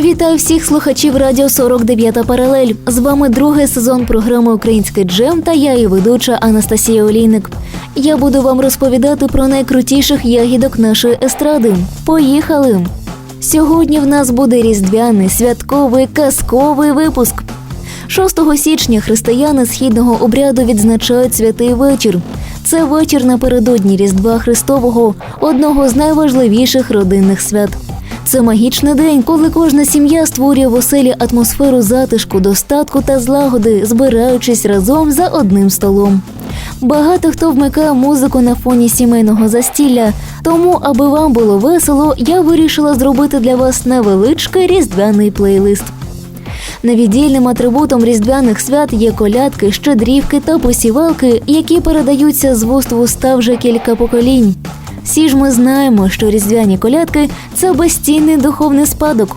Вітаю всіх слухачів Радіо 49 паралель. З вами другий сезон програми Український джем та я, її ведуча Анастасія Олійник. Я буду вам розповідати про найкрутіших ягідок нашої естради. Поїхали! Сьогодні в нас буде різдвяний, святковий, казковий випуск. 6 січня християни східного обряду відзначають святий вечір. Це вечір напередодні Різдва Христового, одного з найважливіших родинних свят. Це магічний день, коли кожна сім'я створює в оселі атмосферу затишку, достатку та злагоди, збираючись разом за одним столом. Багато хто вмикає музику на фоні сімейного застілля, тому, аби вам було весело, я вирішила зробити для вас невеличкий різдвяний плейлист. Невіддільним атрибутом різдвяних свят є колядки, щедрівки та посівалки, які передаються з вуст в уста вже кілька поколінь. Всі ж ми знаємо, що різдвяні колядки це безцінний духовний спадок.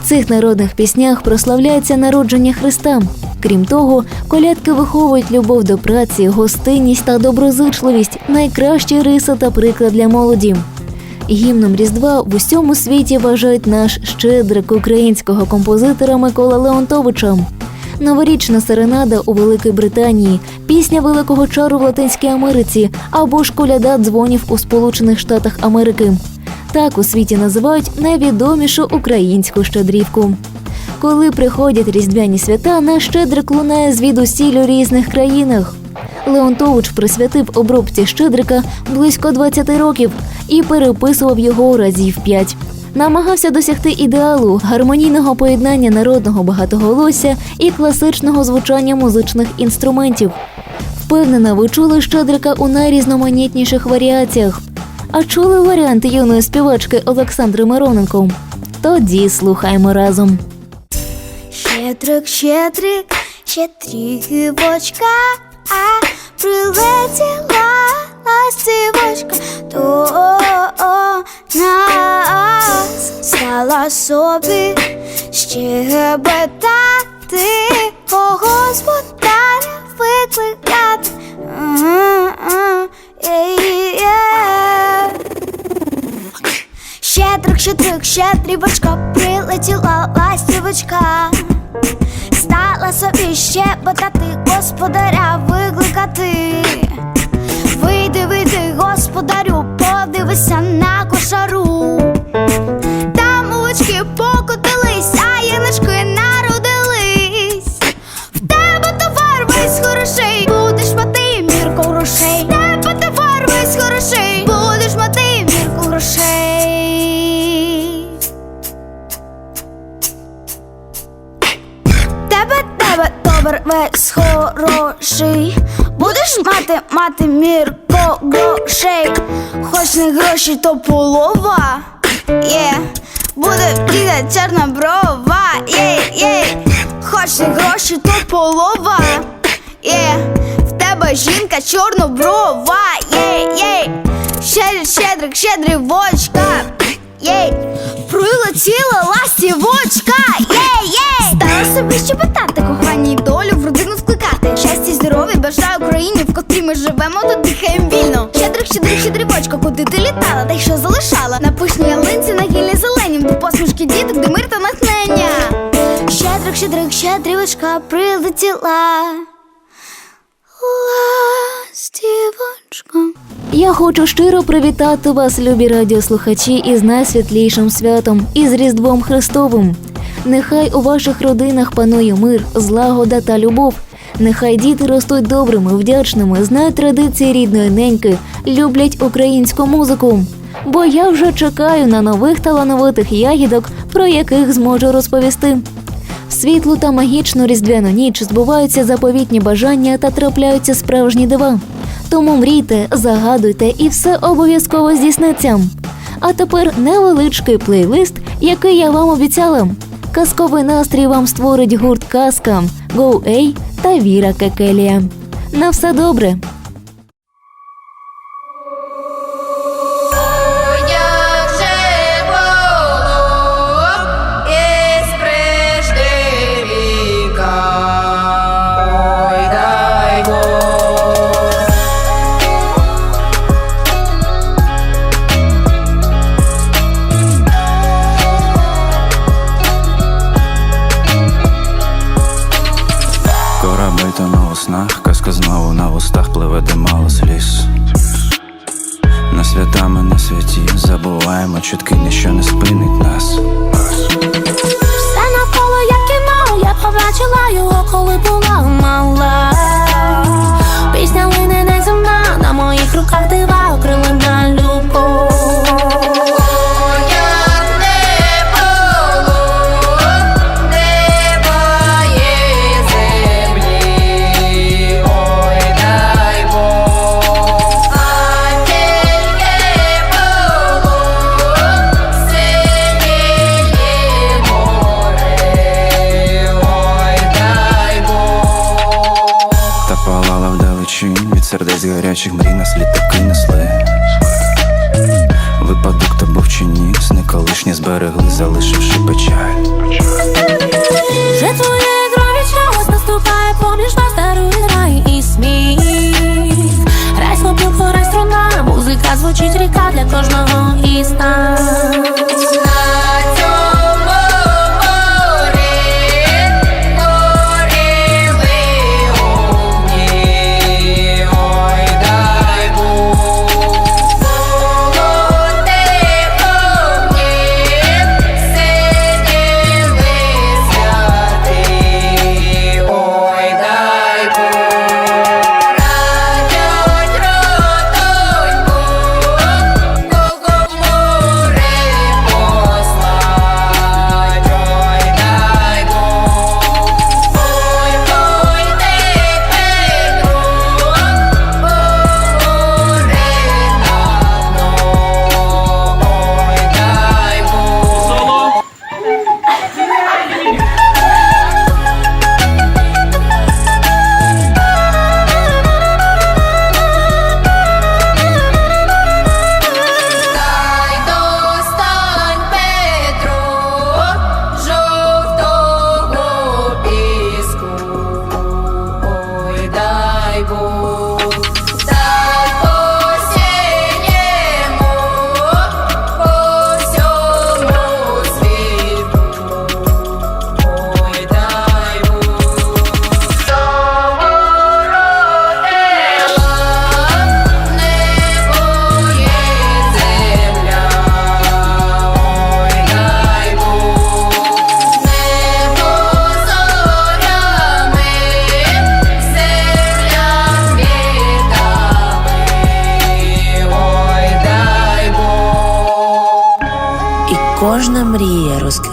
В цих народних піснях прославляється народження Христа. Крім того, колядки виховують любов до праці, гостинність та доброзичливість найкращі риси та приклад для молоді. Гімном Різдва в усьому світі вважають наш щедрик українського композитора Микола Леонтовича. Новорічна серенада у Великій Британії, пісня Великого чару в Латинській Америці або ж коляда дзвонів у Сполучених Штатах Америки. Так у світі називають найвідомішу українську щедрівку. Коли приходять різдвяні свята, наш щедрик лунає звідусіль у різних країнах. Леонтович присвятив обробці щедрика близько 20 років і переписував його разів п'ять. Намагався досягти ідеалу гармонійного поєднання народного багатоголосся і класичного звучання музичних інструментів. Впевнена, ви чули щедрика у найрізноманітніших варіаціях. А чули варіанти юної співачки Олександри Мироненко? Тоді слухаємо разом. Щедрик, щедрик, щедрівочка, а прилетіла ластівочка до нас, стала собі щебетати, кого господаря викликати. Щедрик, щедрик, щедрівочка, прилетіла ластівочка, стала собі щебетати, господаря викликати. I'm not. Не то полова. Є, буде діда чорна брова. Є, є. Хоч не гроші, то полова. Є, в тебе жінка чорноброва. Є, є. Щедрик, щедрик, щедрівочка. Єй, прилетіла ластівочка, єй, єй Стала собі щебетати, кохання й долю в родину вкликати Щастя здоров'я бажаю Україні, в котрій ми живемо, тут дихаєм вільно Щедрик, щедрик, щедрівочка, куди ти літала, та що залишала На пишній ялинці, на гіллі зеленім, де посмішки діток, де мир та натхнення Щедрик, щедрик, щедрівочка, прилетіла Ластівочка Я хочу щиро привітати вас, любі радіослухачі, із найсвітлішим святом, із Різдвом Христовим. Нехай у ваших родинах панує мир, злагода та любов. Нехай діти ростуть добрими, вдячними, знають традиції рідної неньки, люблять українську музику. Бо я вже чекаю на нових талановитих ягідок, про яких зможу розповісти. В світлу та магічну різдвяну ніч збуваються заповітні бажання та трапляються справжні дива. Тому мрійте, загадуйте і все обов'язково здійсниться. А тепер невеличкий плейлист, який я вам обіцяла. Казковий настрій вам створить гурт Казка, Go A та Віра Кекелія. На все добре! Читана у снах, казка знову на устах пливе де мало сліз. На святами на святі забуваємо чутки, ніщо не спинить нас. Все навколо як кіно, я побачила його, коли була мала. Пісня лине неземна на моїх руках дива. Колишні зберегли, залишивши печаль. Вже твоє крові час наступає поміж нас дарує рай і сміх. Рай слопілку, грай струна, музика звучить ріка для кожного із нас.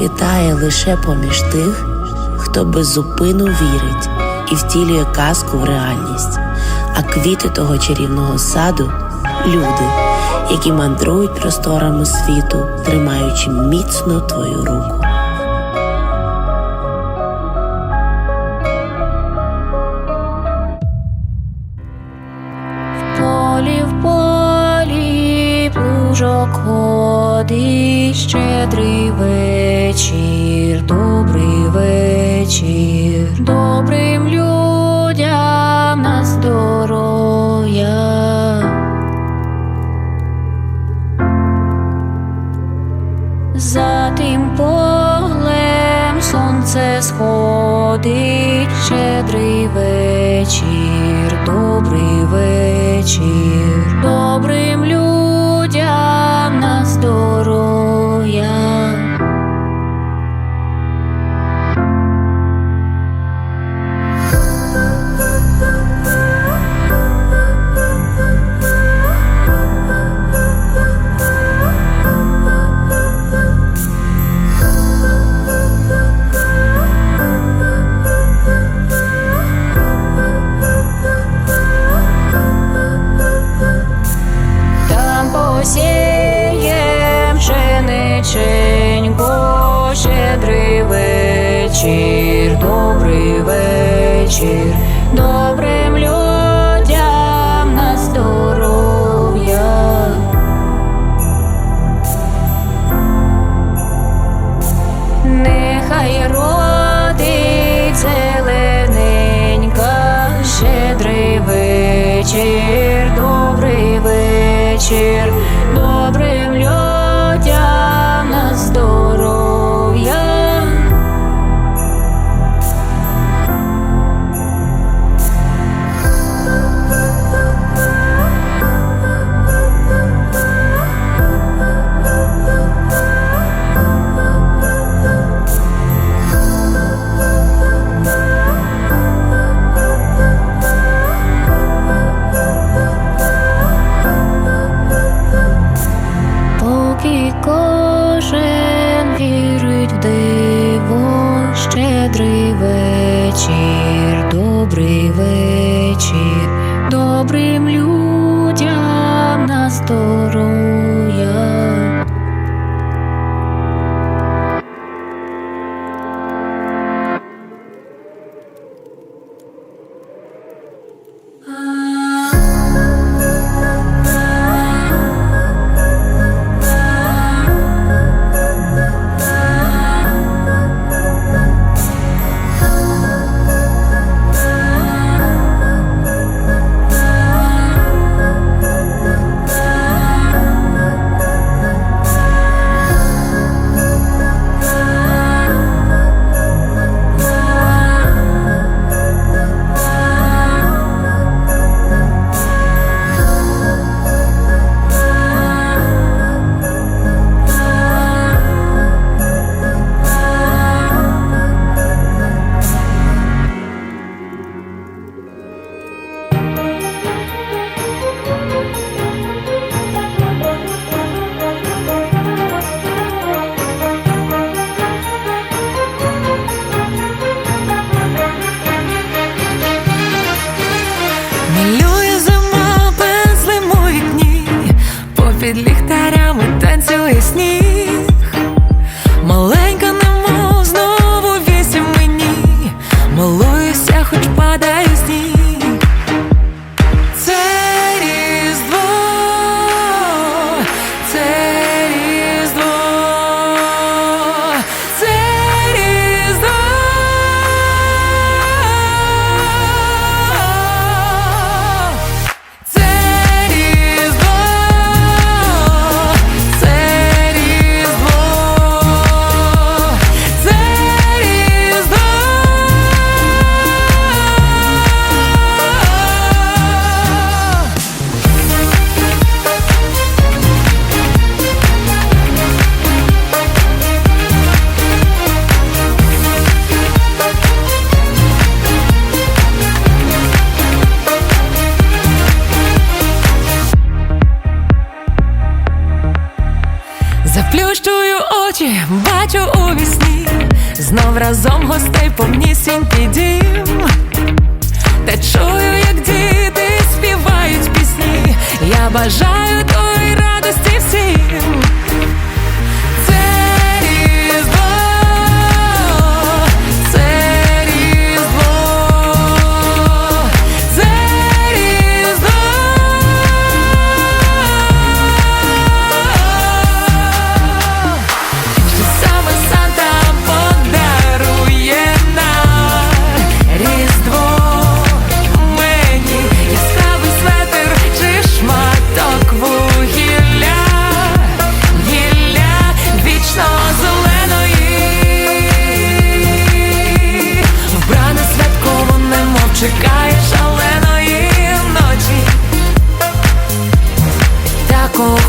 Мрія лише поміж тих, хто беззупину вірить і втілює казку в реальність. А квіти того чарівного саду люди, які мандрують просторами світу, тримаючи міцно твою руку. Сонце сходить, щедрий вечір, добрий вечір, вечір, людям на сторону. Заплющую очі, бачу у вісні знов разом гостей по повнісінький дім, та чую, як діти співають пісні. Я бажаю тої радості всім.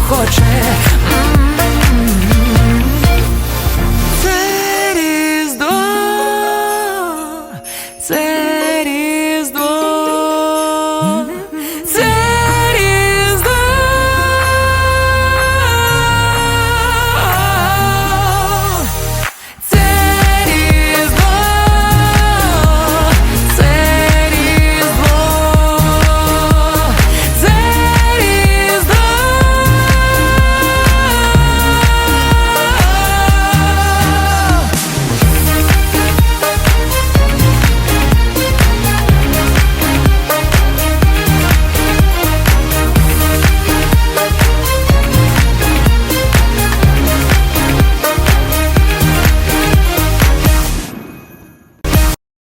хоче.